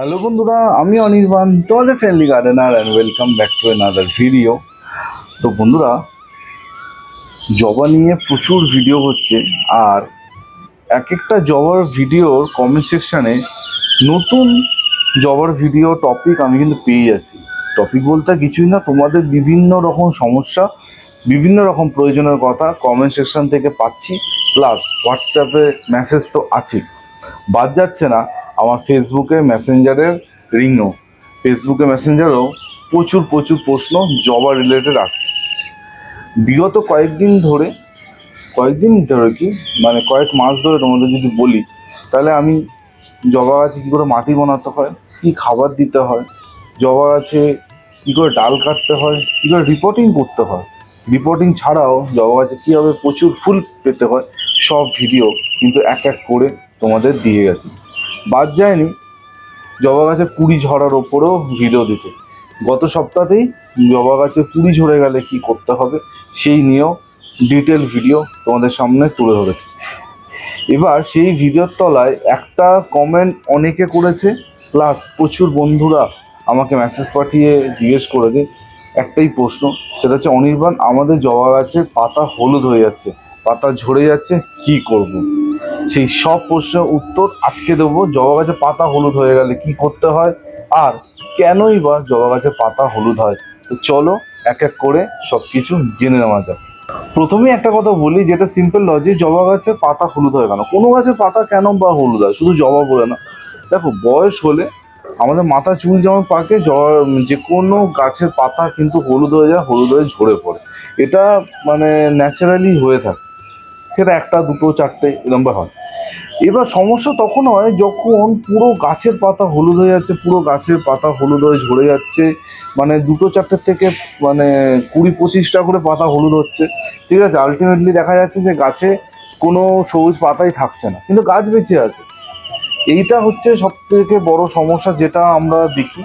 Hello বন্ধুরা, আমি অনির্বাণ, তোমাদের friendly gardener and welcome back to another video তো বন্ধুরা, জবা নিয়ে প্রচুর ভিডিও হচ্ছে আর এক একটা জবার ভিডিওর কমেন্ট সেকশানে নতুন জবার ভিডিও টপিক আমি কিন্তু পেয়ে যাচ্ছি। টপিক বলতে কিছুই না, তোমাদের বিভিন্ন রকম সমস্যা, বিভিন্ন রকম প্রয়োজনের কথা কমেন্ট সেকশন থেকে পাচ্ছি। প্লাস হোয়াটসঅ্যাপে মেসেজ তো আছে বাদ যাচ্ছে না, আমার ফেসবুকে মেসেঞ্জারের রিংও ফেসবুকে মেসেঞ্জারও প্রচুর প্রচুর প্রশ্ন জবা রিলেটেড আসছে। বিগত কয়েকদিন ধরে কয়েকদিন ধরে কি মানে কয়েক মাস ধরে তোমাদের যদি বলি, তাহলে আমি জবা গাছে কী করে মাটি বানাতে হয়, কী খাবার দিতে হয় জবা গাছে কী করে ডাল কাটতে হয়, কী করে রিপোর্টিং করতে হয় রিপোর্টিং ছাড়াও জবা গাছে কীভাবে প্রচুর ফুল পেতে হয়, সব ভিডিও কিন্তু এক এক করে তোমাদের দিয়ে গেছি। বাদ যায়নি। জবা গাছে কুড়ি ঝরার ওপরেও ভিডিও দিতে। গত সপ্তাহতেই জবা গাছে কুড়ি ঝরে গেলে কি করতে হবে, সেই নিয়েও ডিটেল ভিডিও তোমাদের সামনে তুলে ধরেছি। এবার সেই ভিডিওর তলায় একটা কমেন্ট অনেকে করেছে প্লাস প্রচুর বন্ধুরা আমাকে মেসেজ পাঠিয়ে জিজ্ঞেস করে যে একটাই প্রশ্ন, সেটা হচ্ছে, অনির্বাণ, আমাদের জবা গাছের পাতা হলুদ হয়ে যাচ্ছে, পাতা ঝরে যাচ্ছে, কি করব। সেই সব প্রশ্নের উত্তর আজকে দেবো। জবা গাছে পাতা হলুদ হয়ে গেলে কি করতে হয়? আর কেনই বা জবা গাছে পাতা হলুদ হয়? তো চলো এক এক করে সব কিছু জেনে নেওয়া যাক। প্রথমেই একটা কথা বলি, যেটা সিম্পল লজিক জবা গাছের পাতা হলুদ হয় কেন? কোনো গাছের পাতা কেন বা হলুদ হয়? শুধু জবা বলে না। দেখো, বয়স হলে আমাদের মাথা চুল যেমন পাকে যে কোনো গাছের পাতা কিন্তু হলুদ হয়ে যায়, হলুদ হয়ে ঝরে পড়ে। এটা মানে ন্যাচারালি হয়ে থাকে। সেটা একটা, দুটো, চারটে এরকম হয়। এবার সমস্যা তখন হয় যখন পুরো গাছের পাতা হলুদ হয়ে যাচ্ছে, পুরো গাছের পাতা হলুদ হয়ে ঝরে যাচ্ছে মানে দুটো চারটের থেকে মানে কুড়ি, পঁচিশটা করে পাতা হলুদ হচ্ছে। ঠিক আছে আলটিমেটলি দেখা যাচ্ছে যে গাছে কোনো সবুজ পাতাই থাকছে না, কিন্তু গাছ বেঁচে আছে। এইটা হচ্ছে সব থেকে বড় সমস্যা যেটা আমরা দেখি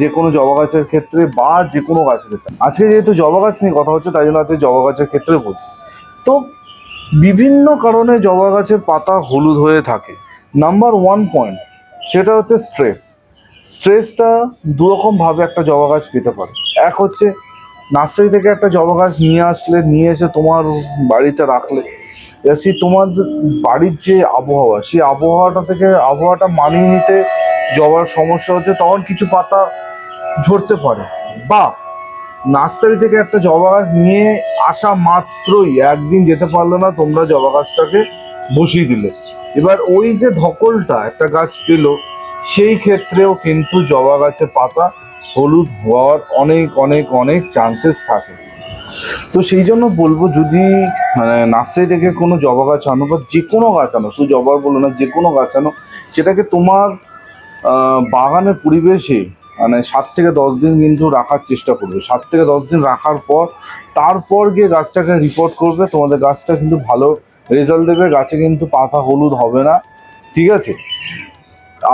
যে কোনো জবা গাছের ক্ষেত্রে বা যে কোনো গাছের ক্ষেত্রে। আজকে যেহেতু জবা গাছ নিয়ে কথা হচ্ছে, তাই জন্য আজকে জবা গাছের ক্ষেত্রে বলছি। তো বিভিন্ন কারণে জবা গাছের পাতা হলুদ হয়ে থাকে। নাম্বার ওয়ান পয়েন্ট সেটা হচ্ছে স্ট্রেস স্ট্রেসটা দুরকমভাবে একটা জবা গাছ পেতে পারে। এক হচ্ছে নার্সারি থেকে একটা জবা গাছ নিয়ে আসলে, নিয়ে এসে তোমার বাড়িতে রাখলে সেই তোমার বাড়ির যে আবহাওয়া, সেই আবহাওয়াটা থেকে, আবহাওয়াটা মানিয়ে নিতে জবার সমস্যা হচ্ছে, তখন কিছু পাতা ঝরতে পারে। বা নার্সারি থেকে একটা জবা গাছ নিয়ে আসা মাত্রই একদিন যেতে পারল না, তোমরা জবা গাছটাকে বসিয়ে দিলে। এবার ওই যে ধকলটা একটা গাছ পেল, সেই ক্ষেত্রেও কিন্তু জবা গাছের পাতা হলুদ হওয়ার অনেক অনেক অনেক চান্সেস থাকে। তো সেই জন্য বলব, যদি মানে নার্সারি থেকে কোনো জবা গাছ আনো বা যে কোনো গাছ আনো, শুধু জবার বলো না, যে কোনো গাছ আনো, সেটাকে তোমার বাগানের পরিবেশে মানে সাত থেকে দশ দিন কিন্তু রাখার চেষ্টা করবে। সাত থেকে দশ দিন রাখার পর, তারপর গিয়ে গাছটাকে রিপোর্ট করবে। তোমাদের গাছটা কিন্তু ভালো রেজাল্ট দেবে। গাছে কিন্তু পাতা হলুদ হবে না। ঠিক আছে?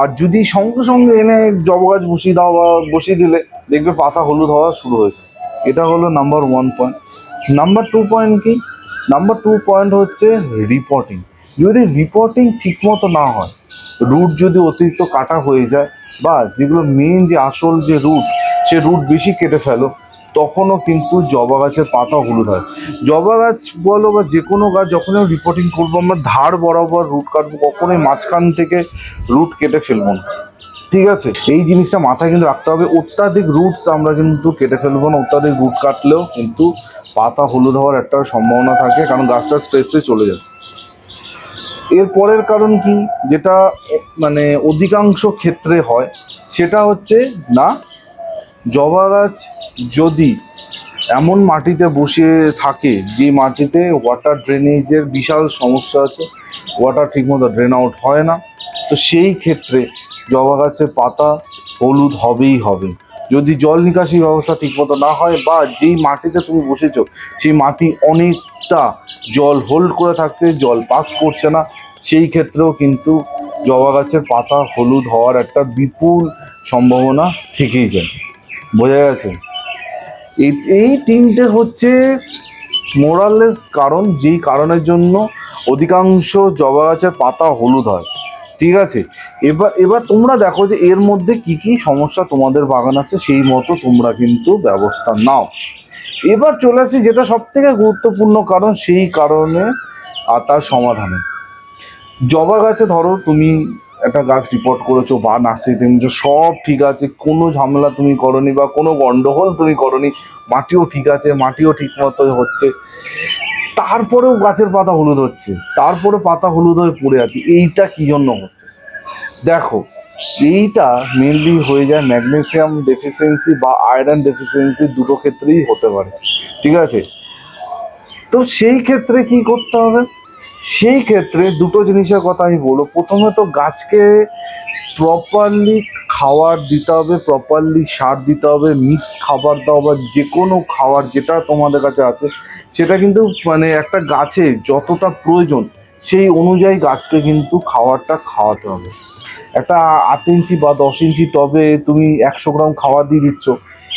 আর যদি সঙ্গে সঙ্গে এনে জব গাছ বসিয়ে দাও বা বসিয়ে দিলে, দেখবে পাতা হলুদ হওয়া শুরু হয়েছে। এটা হলো number one point number two point কি? নাম্বার টু পয়েন্ট হচ্ছে রিপোর্টিং যদি রিপোর্টিং ঠিকমতো না হয় রুট যদি অতিরিক্ত কাটা হয়ে যায় বা যেগুলো মেন যে আসল যে রুট সে রুট বেশি কেটে ফেলো। তখনও কিন্তু জবা গাছের পাতা হলুদ হয়। জবা গাছ বলো বা যে কোনো গাছ যখন আমি রিপোর্টিং করব, আমরা ধার বরাবর রুট কাটবো, কখনোই মাঝখান থেকে রুট কেটে ফেলব না। ঠিক আছে? এই জিনিসটা মাথায় কিন্তু রাখতে হবে। অত্যাধিক রুটস আমরা কিন্তু কেটে ফেলব না। অত্যাধিক রুট কাটলেও কিন্তু পাতা হলুদ হওয়ার একটা সম্ভাবনা থাকে, কারণ গাছটা স্ট্রেসে চলে যায় এর পরের কারণ কি? যেটা মানে অধিকাংশ ক্ষেত্রে হয়, সেটা হচ্ছে, না জবা গাছ যদি এমন মাটিতে বসে থাকে যে মাটিতে ওয়াটার ড্রেনেজের বিশাল সমস্যা আছে ওয়াটার ঠিকমতো ড্রেন আউট হয় না, তো সেই ক্ষেত্রে জবা গাছের পাতা হলুদ হবেই হবে। যদি জল নিকাশি ব্যবস্থা ঠিকমতো না হয় বা যেই মাটিতে তুমি বসেছো, সেই মাটি অনেকটা জল হোল্ড করে থাকছে, জল পাস করছে না সেই ক্ষেত্রেও কিন্তু জবা গাছের পাতা হলুদ হওয়ার একটা বিপুল সম্ভাবনা থেকেই যায়। বোঝা গেছে? এই এই তিনটে হচ্ছে মোরাললেস কারণ, যেই কারণের জন্য অধিকাংশ জবা গাছের পাতা হলুদ হয়। ঠিক আছে? এবার এবার তোমরা দেখো যে এর মধ্যে কি কি সমস্যা তোমাদের বাগান আছে, সেই মতো তোমরা কিন্তু ব্যবস্থা নাও। এবার চলে আসি, যেটা সব থেকে গুরুত্বপূর্ণ কারণ, সেই কারণে আর তার সমাধানে। জবা গাছে ধরো তুমি একটা গাছ রিপোর্ট করেছ বা নার্সারিতে নিয়েছো সব ঠিক আছে, কোনো ঝামেলা তুমি করনি বা কোনো গন্ডগোল তুমি করনি, মাটিও ঠিক আছে, মাটিও ঠিক মতো হচ্ছে। তারপরেও গাছের পাতা হলুদ হচ্ছে, তারপরে পাতা হলুদ হয়ে পড়ে আছে, এইটা কি জন্য হচ্ছে? দেখো, এইটা মেনলি হয়ে যায় ম্যাগনেসিয়াম ডেফিসিয়েন্সি বা আয়রন ডেফিসিয়েন্সি দুটো ক্ষেত্রেই হতে পারে, ঠিক আছে? তো সেই ক্ষেত্রে কি করতে হবে? সেই ক্ষেত্রে দুটো জিনিসের কথা আমি বলব। প্রথমে তো গাছকে প্রপারলি খাবার দিতে হবে প্রপারলি সার দিতে হবে মিক্স খাবার দাও বা যে কোনো খাবার যেটা তোমাদের কাছে আছে, সেটা কিন্তু মানে একটা গাছে যতটা প্রয়োজন, সেই অনুযায়ী গাছকে কিন্তু খাবারটা খাওয়াতে হবে। একটা আট ইঞ্চি বা দশ ইঞ্চি টবে তুমি একশো গ্রাম খাবার দিয়ে দিচ্ছ,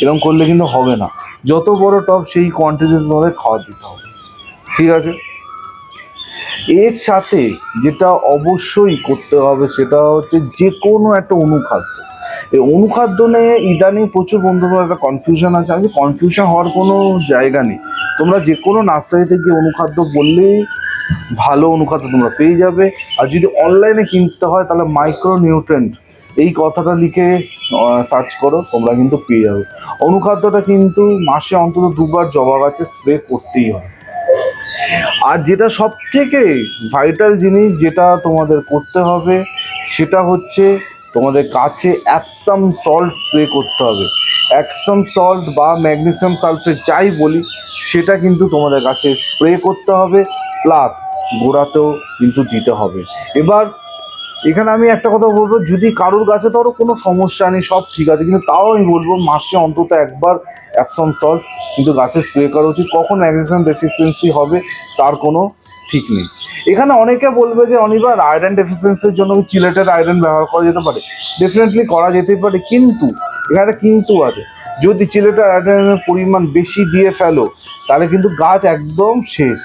এরকম করলে কিন্তু হবে না। যত বড় টব সেই কোয়ান্টিটির মধ্যে খাবার দিতে হবে। ঠিক আছে? এর সাথে যেটা অবশ্যই করতে হবে সেটা হচ্ছে যে কোনো একটা অনুখাদ্য। এই অনুখাদ্য নিয়ে ইদানিং প্রচুর বন্ধুদের একটা কনফিউশন আছে। আমি কনফিউশন হওয়ার কোনো জায়গা নেই। তোমরা যে কোনো নার্সারিতে গিয়ে অনুখাদ্য বললেই ভালো অনুখাদ্য তোমরা পেয়ে যাবে। আর যদি অনলাইনে কিনতে হয়, তাহলে মাইক্রো নিউট্রেন্ট এই কথাটা লিখে সার্চ করো, তোমরা কিন্তু পেয়ে যাবে। অনুখাদ্যটা কিন্তু মাসে অন্তত দুবার জবা গাছে স্প্রে করতেই হয়। আর যেটা সব থেকে ভাইটাল জিনিস যেটা তোমাদের করতে হবে, সেটা হচ্ছে তোমাদের কাছে অ্যাপসাম সল্ট স্প্রে করতে হবে। অ্যাপসাম সল্ট বা ম্যাগনেসিয়াম সালফেট যাই বলি, সেটা কিন্তু তোমাদের কাছে স্প্রে করতে হবে প্লাস গোড়াতেও কিন্তু দিতে হবে। এবার এখানে আমি একটা কথা বলব, যদি কারোর গাছে ধরো কোনো সমস্যা নেই, সব ঠিক আছে, কিন্তু তাও আমি বলব মাসে অন্তত একবার অ্যাপসন সল্ট কিন্তু গাছে স্প্রে করা উচিত। কখন ম্যাগনেসিয়াম ডেফিসিয়েন্সি হবে তার কোনো ঠিক নেই। এখানে অনেকে বলবে যে অনিবার আয়রন ডেফিসিয়েন্সির জন্য চিলেটেড আয়রন ব্যবহার করা যেতে পারে। ডেফিনেটলি করা যেতেই পারে, কিন্তু, এখানে কিন্তু আছে। যদি চিলেটেড আয়রনের পরিমাণ বেশি দিয়ে ফেলো, তাহলে কিন্তু গাছ একদম শেষ।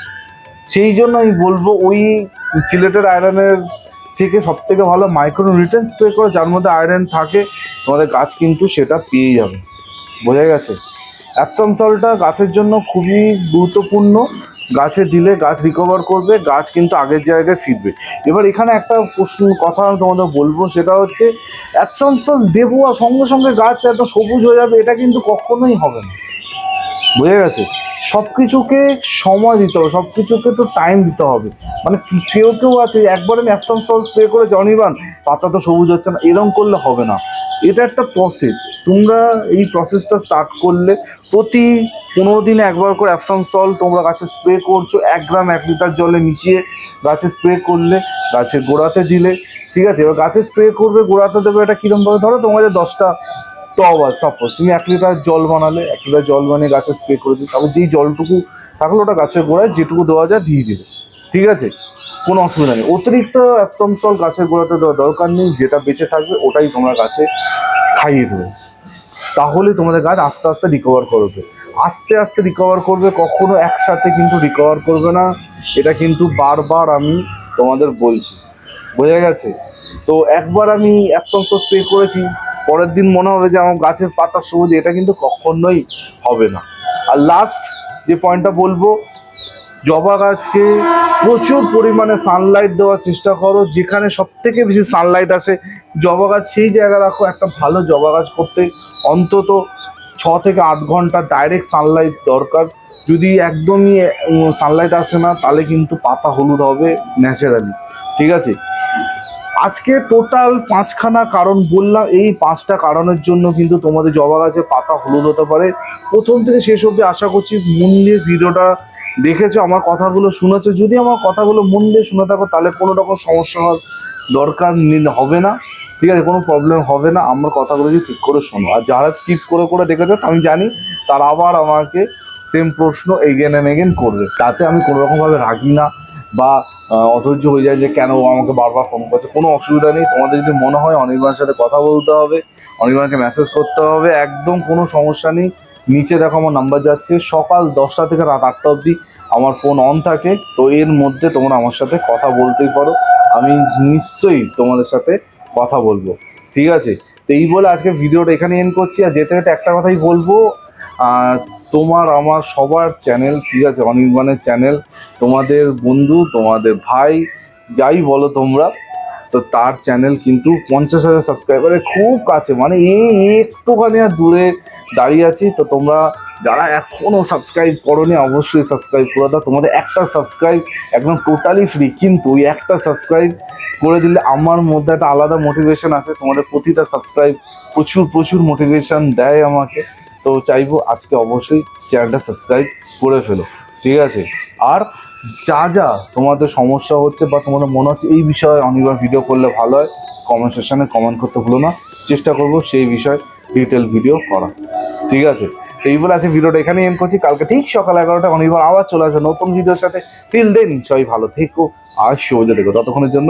সেই জন্য আমি বলব, ওই চিলেটেড আয়রনের থেকে সব থেকে ভালো মাইক্রো রিটার্ন স্প্রে করো, যার মধ্যে আয়রন থাকে, তোমাদের গাছ কিন্তু সেটা পেয়ে যাবে। বোঝা গেছে? অ্যাপসম সলটা গাছের জন্য খুবই গুরুত্বপূর্ণ। গাছে দিলে গাছ রিকভার করবে, গাছ কিন্তু আগের জায়গায় ফিরবে। এবার এখানে একটা প্রশ্ন, কথা আমি তোমাদের বলব, সেটা হচ্ছে অ্যাপসম সল দেবো আর সঙ্গে সঙ্গে গাছ এত সবুজ হয়ে যাবে, এটা কিন্তু কখনোই হবে না। বুঝে গেছে? সব কিছুকে সময় দিতে হবে সব কিছুকে তো টাইম দিতে হবে। মানে কেউ কেউ আছে, একবার আমি অ্যাপসন সল স্প্রে করে জনিবান পাতা তো সবুজ হচ্ছে না এরকম করলে হবে না। এটা একটা প্রসেস তোমরা এই প্রসেসটা স্টার্ট করলে প্রতি পনেরো দিনে একবার করে অ্যাপসন সল, তোমরা গাছে স্প্রে করছ, এক গ্রাম এক লিটার জলে মিশিয়ে গাছে স্প্রে করলে গাছের গোড়াতে দিলে, ঠিক আছে? এবার গাছে স্প্রে করবে, গোড়াতে দেবে, এটা কীরকমভাবে ধরো তোমাদের দশটা টব আছে সাপোজ তুমি এক লিটার জল বানালে, এক লিটার জল বানিয়ে গাছে স্প্রে করে দিই তারপর যেই জলটুকু থাকল ওটা গাছের গোড়ায় যেটুকু দেওয়া যায় দিয়ে দিবে, ঠিক আছে? কোনো অসুবিধা নেই। অতিরিক্ত একদম জল গাছের গোড়াতে দেওয়ার দরকার নেই, যেটা বেঁচে থাকবে ওটাই তোমরা গাছে খাইয়ে দেবে। তাহলে তোমাদের গাছ আস্তে আস্তে রিকভার করবে আস্তে আস্তে রিকভার করবে, কখনো একসাথে কিন্তু রিকভার করবে না। এটা কিন্তু বারবার আমি তোমাদের বলছি। বোঝা গেছে? তো একবার আমি একদম তো স্প্রে করেছি, পরের দিন মনে হবে যে আমার গাছের পাতা সবুজ, এটা কিন্তু কখনোই হবে না। আর লাস্ট যে পয়েন্টটা বলব জবা গাছকে প্রচুর পরিমাণে সানলাইট দেওয়ার চেষ্টা করো। যেখানে সব থেকে বেশি সানলাইট আসে, জবা গাছ, সেই জায়গা রাখো একটা ভালো জবা গাছ করতে। অন্তত ছ থেকে আট ঘণ্টা ডাইরেক্ট সানলাইট দরকার। যদি একদমই সানলাইট আসে না, তাহলে কিন্তু পাতা হলুদ হবে ন্যাচারালি ঠিক আছে? আজকে টোটাল পাঁচখানা কারণ বললাম। এই পাঁচটা কারণের জন্য কিন্তু তোমাদের জবা গাছের পাতা হলুদ হতে পারে। প্রথম থেকে শেষ অবধি আশা করছি মন দিয়ে ভিডিওটা দেখেছ, আমার কথাগুলো শুনেছো? যদি আমার কথাগুলো মন দিয়ে শুনে থাকো, তাহলে কোনো রকম সমস্যা হওয়ার দরকার হবে না। ঠিক আছে, কোনো প্রবলেম হবে না। আমার কথাগুলো যদি ঠিক করে শোনো। আর যারা স্কিপ করে করে দেখেছ আমি জানি, তারা আবার আমাকে সেম প্রশ্ন এগেন অ্যান্ড এগেন করবে। তাতে আমি কোনো রকমভাবে রাগি না বা অধৈর্য হয়ে যায় যে, কেন ও আমাকে বারবার ফোন করছে? কোনো অসুবিধা নেই। তোমাদের যদি মনে হয়, অনির্বাণের সাথে কথা বলতে হবে, অনির্বাণকে মেসেজ করতে হবে, একদম কোনো সমস্যা নেই। নিচে দেখো আমার নাম্বার যাচ্ছে। সকাল দশটা থেকে রাত আটটা অবধি আমার ফোন অন থাকে। তো এর মধ্যে তোমরা আমার সাথে কথা বলতেই পারো। আমি নিশ্চয়ই তোমাদের সাথে কথা বলব। ঠিক আছে? তো এই বলে আজকে ভিডিওটা এখানে এন্ড করছি। আর যেতে যেতে একটা কথাই বলব তোমার আমার সবার চ্যানেল ঠিক আছে? অনির্বাণের চ্যানেল তোমাদের বন্ধু, তোমাদের ভাই, যাই বলো তোমরা তো তার চ্যানেল কিন্তু পঞ্চাশ হাজার সাবস্ক্রাইবারের খুব কাছে। মানে এই একটুখানি আর দূরে দাঁড়িয়ে আছি। তো তোমরা যারা এখনও সাবস্ক্রাইব করোনি, অবশ্যই সাবস্ক্রাইব করে দাও। তোমাদের একটা সাবস্ক্রাইব একদম টোটালি ফ্রি কিন্তু ওই একটা সাবস্ক্রাইব করে দিলে আমার মধ্যে একটা আলাদা মোটিভেশন আছে তোমাদের প্রতিটা সাবস্ক্রাইব প্রচুর প্রচুর মোটিভেশন দেয় আমাকে। তো চাইব আজকে অবশ্যই চ্যানেলটা সাবস্ক্রাইব করে ফেলো। ঠিক আছে? আর যা যা তোমাদের সমস্যা হচ্ছে বা তোমাদের মনে হচ্ছে এই বিষয়ে অনিবার ভিডিও করলে ভালো হয় কমেন্ট সেকশনে কমেন্ট করতে ভুলো না। চেষ্টা করব সেই বিষয়ে ডিটেল ভিডিও করা ঠিক আছে? এই বলে আছে ভিডিওটা এখানে এম করছি। কালকে ঠিক সকাল এগারোটা অনিবার আবার চলে আসবে নতুন ভিডিওর সাথে। টিল দেন সবাই ভালো থেকো আর সোজা দেখো ততক্ষণের জন্য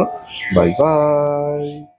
বাই বাই